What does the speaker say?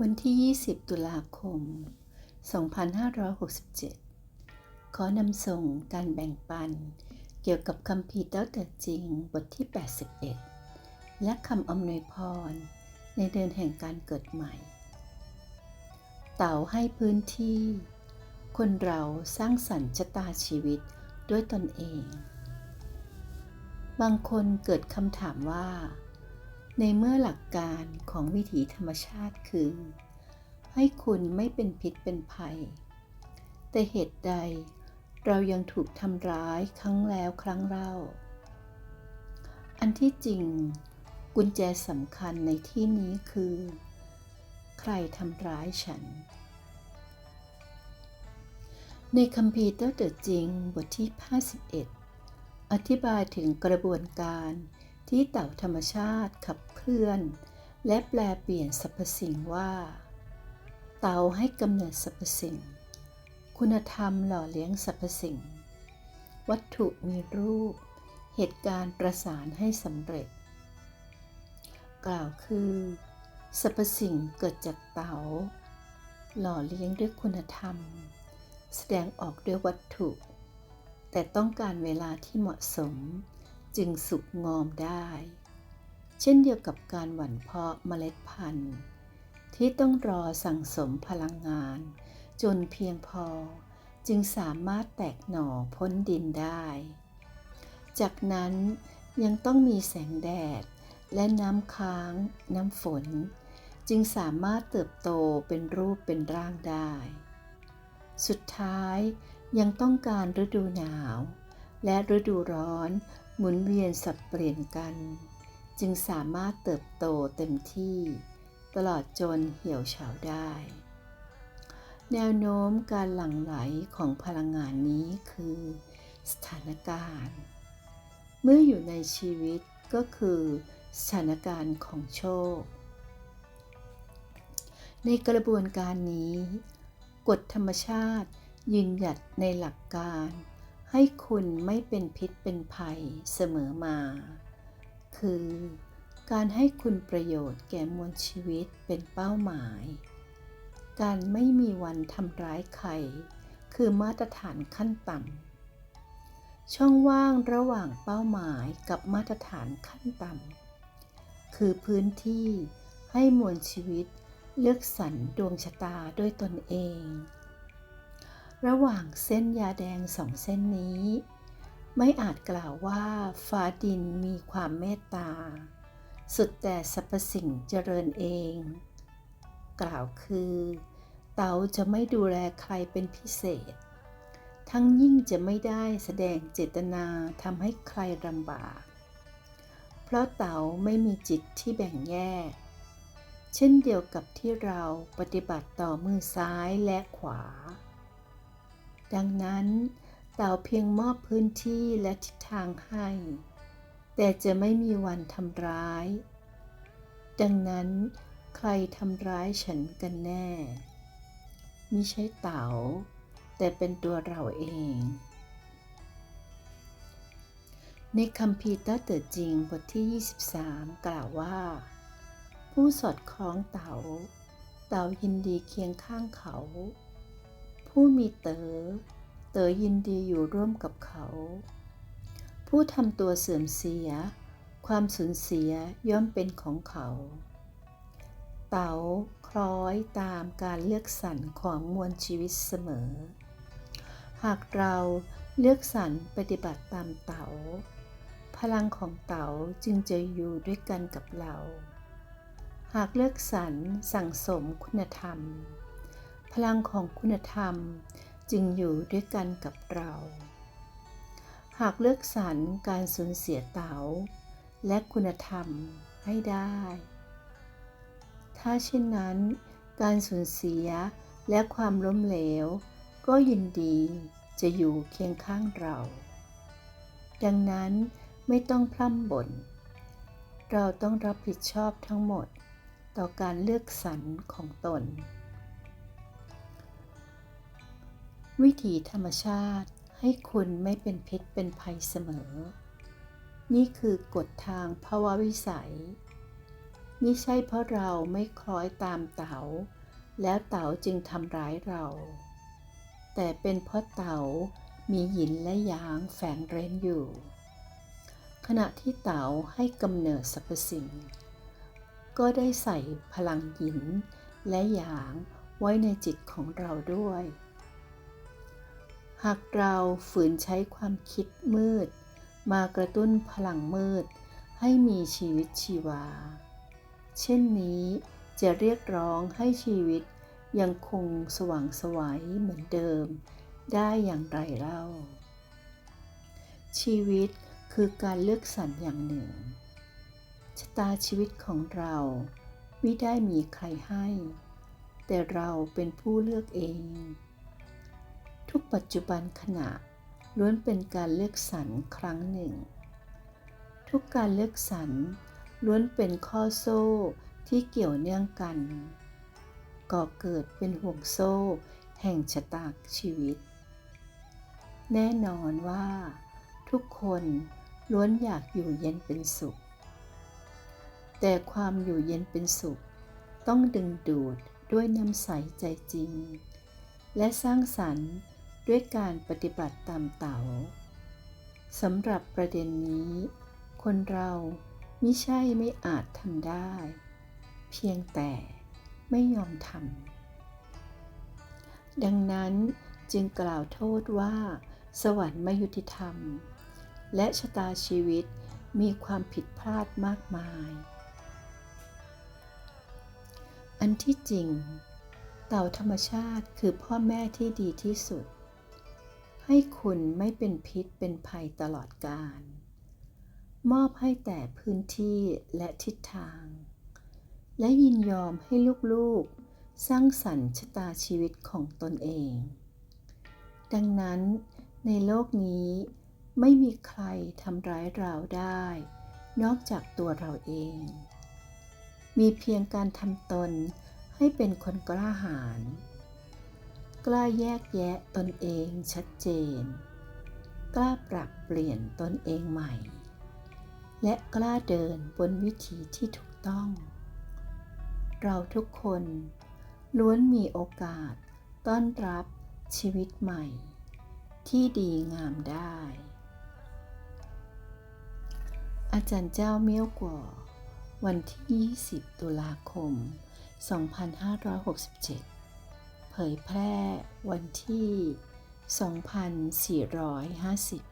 วันที่ 20 ตุลาคม 2567 ขอนำส่งการแบ่งปัน เกี่ยวกับคำพีเต้าแต่จริงบทที่ 81 และคำอำนวยพร ในเดือนแห่งการเกิดใหม่ เต่าให้พื้นที่ คนเราสร้างสรรค์ชะตาชีวิตด้วยตนเอง บางคนเกิดคำถามว่า ในเมื่อหลักการของวิถีธรรมชาติคือ ให้คุณไม่เป็นพิษเป็นภัย แต่เหตุใดเรายังถูกทำร้ายครั้งแล้วครั้งเล่า อันที่จริง กุญแจสำคัญในที่นี้คือ ใครทำร้ายฉัน ในคัมภีร์เตอร์เดจริงบทที่ 51 อธิบายถึงกระบวนการ ที่เต่าธรรมชาติขับเคลื่อน และแปลเปลี่ยนสรรพสิ่งว่า เต่าให้กำเนิดสรรพสิ่ง คุณธรรมหล่อเลี้ยงสรรพสิ่ง วัตถุมีรูป เหตุการณ์ประสานให้สำเร็จ กล่าวคือสรรพสิ่งเกิดจากเตา๋าหล่อเลี้ยงด้วยคุณธรรม แสดงออกด้วยวัตถุ แต่ต้องการเวลาที่เหมาะสม จึงสุกงอมได้ เช่นเดียวกับการหว่านเพาะเมล็ดพันธุ์ ที่ต้องรอสั่งสมพลังงาน จนเพียงพอจึงสามารถแตกหน่อพ้นดินได้ จากนั้นยังต้องมีแสงแดดและน้ำค้าง น้ำฝน จึงสามารถเติบโตเป็นรูปเป็นร่างได้ สุดท้ายยังต้องการฤดูหนาว และฤดูร้อน หมุนเวียนสับเปลี่ยนกัน จึงสามารถเติบโตเต็มที่ ตลอดจนเหี่ยวเฉาได้ แนวโน้มการหลั่งไหลของพลังงานนี้คือ สถานการณ์ เมื่ออยู่ในชีวิตก็คือสถานการณ์ของโชค ในกระบวนการนี้ กฎธรรมชาติยืนหยัดในหลักการ ให้คุณไม่เป็นพิษเป็นภัยเสมอมา คือการให้คุณประโยชน์แก่มวลชีวิตเป็นเป้าหมาย การไม่มีวันทำร้ายใคร คือมาตรฐานขั้นต่ำ ช่องว่างระหว่างเป้าหมายกับมาตรฐานขั้นต่ำ คือพื้นที่ให้มวลชีวิตเลือกสรรดวงชะตาด้วยตนเอง ระหว่างเส้นยาแดงสองเส้นนี้ ไม่อาจกล่าวว่าฟ้าดินมีความเมตตา สุดแต่สรรพสิ่งเจริญเอง กล่าวคือ เตาจะไม่ดูแลใครเป็นพิเศษ ทั้งยิ่งจะไม่ได้แสดงเจตนาทำให้ใครลำบาก เพราะเตาไม่มีจิตที่แบ่งแยก เช่นเดียวกับที่เราปฏิบัติต่อมือซ้ายและขวา ดังนั้นเต่าเพียงมอบพื้นที่และทิศทางให้ แต่จะไม่มีวันทำร้าย ดังนั้นใครทำร้ายฉันกันแน่มิใช่เต่า แต่เป็นตัวเราเอง ในคำพีเตอร์เตอจริงบทที่ 23 กล่าวว่า ผู้สอดคล้องเต่า เต่ายินดีเคียงข้างเขา ผู้มีเตอ๋อ เต๋อยินดีอยู่ร่วมกับเขา ผู้ทำตัวเสื่อมเสีย ความสูญเสียย่อมเป็นของเขา เต๋าคล้อยตามการเลือกสรรของมวลชีวิตเสมอ หากเราเลือกสรรปฏิบัติตามเต๋า พลังของเต๋าจึงจะอยู่ด้วยกันกับเรา หากเลือกสรรสั่งสมคุณธรรม พลังของคุณธรรมจึงอยู่ด้วยกันกับเรา หากเลือกสรรการสูญเสียเต๋าและคุณธรรมให้ได้ ถ้าเช่นนั้น การสูญเสียและความล้มเหลว ก็ยินดีจะอยู่เคียงข้างเรา ดังนั้นไม่ต้องพร่ำบ่น เราต้องรับผิดชอบทั้งหมดต่อการเลือกสรรของตน วิถีธรรมชาติให้คุณไม่เป็นพิษเป็นภัยเสมอ นี่คือกฎทางภาวะวิสัยมิใช่เพราะเราไม่คล้อยตามเต๋า แล้วเต๋าจึงทำร้ายเรา แต่เป็นเพราะเต๋ามีหยินและยางแฝงเร้นอยู่ ขณะที่เต๋าให้กำเนิดสรรพสิ่ง ก็ได้ใส่พลังหยินและหยางไว้ในจิตของเราด้วย หากเราฝืนใช้ความคิดมืด มากระตุ้นพลังมืด ให้มีชีวิตชีวา เช่นนี้จะเรียกร้องให้ชีวิตยังคงสว่างไสวัยเหมือนเดิม ได้อย่างไรเล่า ชีวิตคือการเลือกสรรอย่างหนึ่ง ชะตาชีวิตของเราไม่ได้มีใครให้ แต่เราเป็นผู้เลือกเอง ทุกปัจจุบันขณะล้วนเป็นการเลือกสรรครั้งหนึ่ง ทุกการเลือกสรรล้วนเป็นข้อโซ่ที่เกี่ยวเนื่องกัน ก่อเกิดเป็นห่วงโซ่แห่งชะตาชีวิต แน่นอนว่า ทุกคนล้วนอยากอยู่เย็นเป็นสุข แต่ความอยู่เย็นเป็นสุข ต้องดึงดูดด้วยน้ำใสใจจริง และสร้างสรรค์ ด้วยการปฏิบัติตามเต๋าสำหรับประเด็นนี้ คนเรามิใช่ไม่อาจทำได้ เพียงแต่ไม่ยอมทำดังนั้นจึงกล่าวโทษว่า สวรรค์ไม่ยุติธรรม และชะตาชีวิตมีความผิดพลาดมากมาย อันที่จริง เต่าธรรมชาติคือพ่อแม่ที่ดีที่สุด ให้คุณไม่เป็นพิษเป็นภัยตลอดกาล มอบให้แต่พื้นที่และทิศทาง และยินยอมให้ลูกๆ สร้างสรรค์ชะตาชีวิตของตนเอง ดังนั้นในโลกนี้ไม่มีใครทำร้ายเราได้ นอกจากตัวเราเอง มีเพียงการทำตนให้เป็นคนกล้าหาญ กล้าแยกแยะตนเองชัดเจน กล้าปรับเปลี่ยนตนเองใหม่ และกล้าเดินบนวิถีที่ถูกต้อง เราทุกคนล้วนมีโอกาสต้อนรับชีวิตใหม่ ที่ดีงามได้ อาจารย์เจ้าเมี่ยวกว่าวันที่ 20 ตุลาคม 2567 เผยแพร่วันที่ 2450